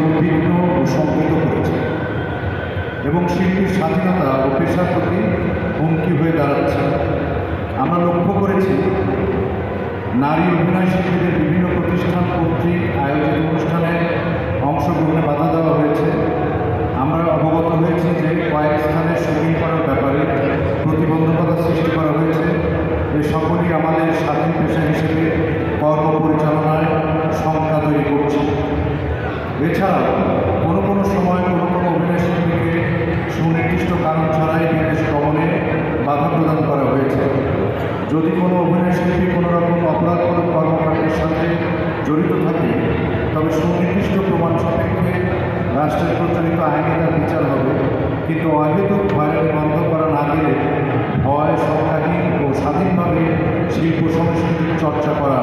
উদ্বিগ্ন ও শঙ্কিত করেছে। এবং শিল্পীর স্বাধীনতা ও পেশার প্রতি হুমকি হয়ে দাঁড়াচ্ছে। আমরা লক্ষ্য করেছি, নারী অভিনয় শিল্পীদের বিভিন্ন প্রতিষ্ঠান কর্তৃক আয়োজিত অনুষ্ঠানে অংশগ্রহণে বাধা দেওয়া হয়েছে। আমরা অবগত হয়েছি যে কয়েক স্থানে শুটিং করার ব্যাপারে প্রতিবন্ধকতা সৃষ্টি করা হয়েছে। এ সকলই আমাদের স্বাধীন পেশা এছাড়াও কোনো কোনো সময় কোনো কোনো অভিনয় শিল্পীকে সুনির্দিষ্ট কারণ ছাড়াই বিদেশ গমনে বাধা প্রদান করা হয়েছে। যদি কোনো অভিনয় শিল্পী কোনো রকম অপরাধমূলক কর্মকাণ্ডের সাথে জড়িত থাকে, তবে সুনির্দিষ্ট প্রমাণ সাপেক্ষে রাষ্ট্রের প্রচলিত আইনে তার বিচার হবে। কিন্তু অহেতুক হয়রানি বন্ধ করা না গেলে ভয়, সংখ্যাহীন ও স্বাধীনভাবে শিল্প সংস্কৃতির চর্চা করা